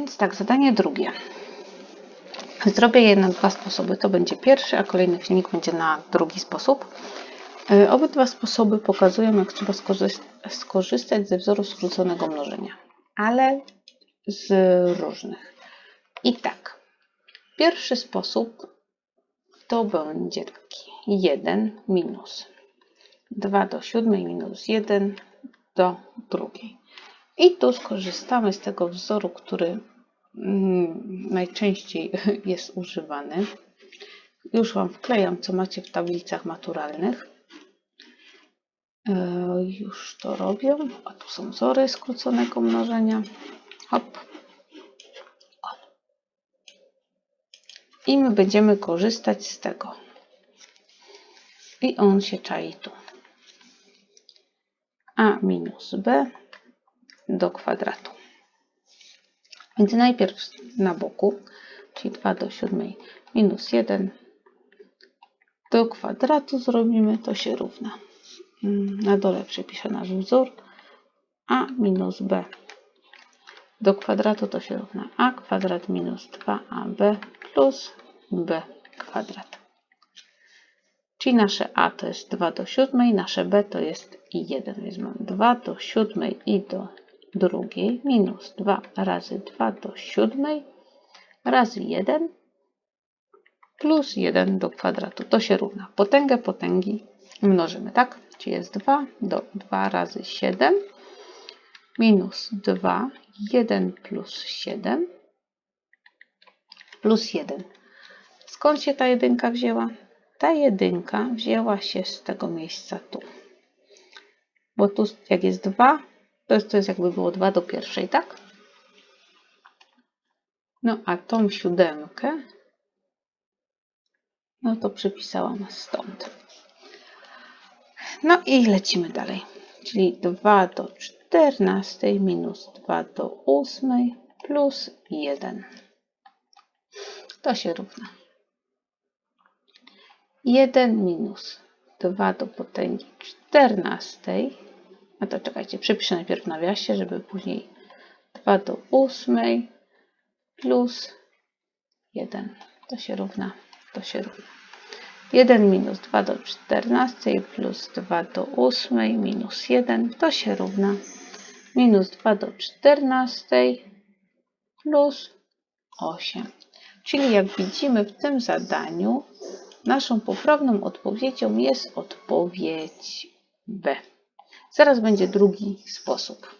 Więc tak, zadanie drugie. Zrobię je na dwa sposoby. To będzie pierwszy, a kolejny filmik będzie na drugi sposób. E, Obydwa sposoby pokazują, jak trzeba skorzyst- skorzystać ze wzoru skróconego mnożenia, ale z różnych. I tak, pierwszy sposób to będzie taki 1 minus 2 do 7 minus 1 do drugiej. I tu skorzystamy z tego wzoru, który najczęściej jest używany. Już Wam wklejam, co macie w tablicach maturalnych. E, Już to robię. A tu są wzory skróconego mnożenia. Hop. I my będziemy korzystać z tego. I on się czai tu. A minus B do kwadratu. Więc najpierw na boku, czyli 2 do 7 minus 1 do kwadratu zrobimy, to się równa. Mm, Na dole przepiszę nasz wzór. a minus b do kwadratu to się równa a kwadrat minus 2ab plus b kwadrat. Czyli nasze a to jest 2 do 7, nasze b to jest i 1, więc mam 2 do 7 i do drugiej minus 2 razy 2 do 7 razy 1 plus 1 do kwadratu. To się równa. Potęgę potęgi mnożymy, tak? Czyli jest 2 do 2 razy 7 minus 2, 1 plus 7 plus 1. Skąd się ta jedynka wzięła? Ta jedynka wzięła się z tego miejsca tu. Bo tu jak jest 2, to jest, to jest jakby było 2 do pierwszej, tak? No a tą siódemkę, no to przypisałam stąd. No i lecimy dalej. Czyli 2 do 14 minus 2 do 8 plus 1. To się równa. 1 minus 2 do potęgi 14. No to czekajcie, przepiszę najpierw w nawiasie, żeby później 2 do 8 plus 1. To się równa, to się równa. 1 minus 2 do 14 plus 2 do 8 minus 1 to się równa minus 2 do 14 plus 8. Czyli jak widzimy w tym zadaniu naszą poprawną odpowiedzią jest odpowiedź B. Zaraz będzie drugi sposób.